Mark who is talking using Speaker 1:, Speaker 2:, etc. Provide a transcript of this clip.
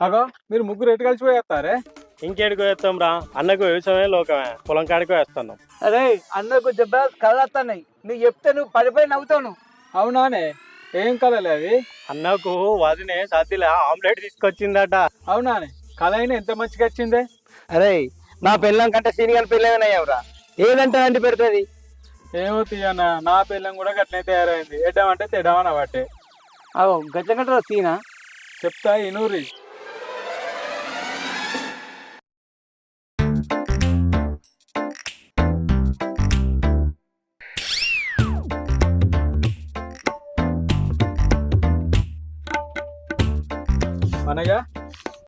Speaker 1: అగో మీరు ముగ్గురు ఎటు కలిసి పోయేస్తారే
Speaker 2: ఇంకేడికి వేస్తాం రా. అన్నకు వ్యవసాయమే లోకమే. పొలం కాడికి వేస్తున్నాం
Speaker 3: అరే అన్నకు దెబ్బ కలస్తున్నాయి నువ్వు చెప్తే నువ్వు పడిపోయి నవ్వుతావు
Speaker 1: అవునానే. ఏం కలలే అవి?
Speaker 2: అన్నకు వదినే సతిలా ఆమ్లెట్ తీసుకొచ్చిందట.
Speaker 1: అవునానే. కళ అయినా ఎంత మంచిగా వచ్చిందే?
Speaker 3: అరే నా పెళ్ళం కంటే సీనియర్ పెళ్ళేమైనాయవరా ఏదంటే అంటే పెడుతుంది?
Speaker 1: ఏమో తీయన్న నా పిల్లం కూడా గట్లనే తయారైంది. ఎడ్డామంటే తెడ్డామని బట్టే
Speaker 3: అవు గట్ల గట్ల సీనా?
Speaker 1: చెప్తా ఇనూరి mana ya?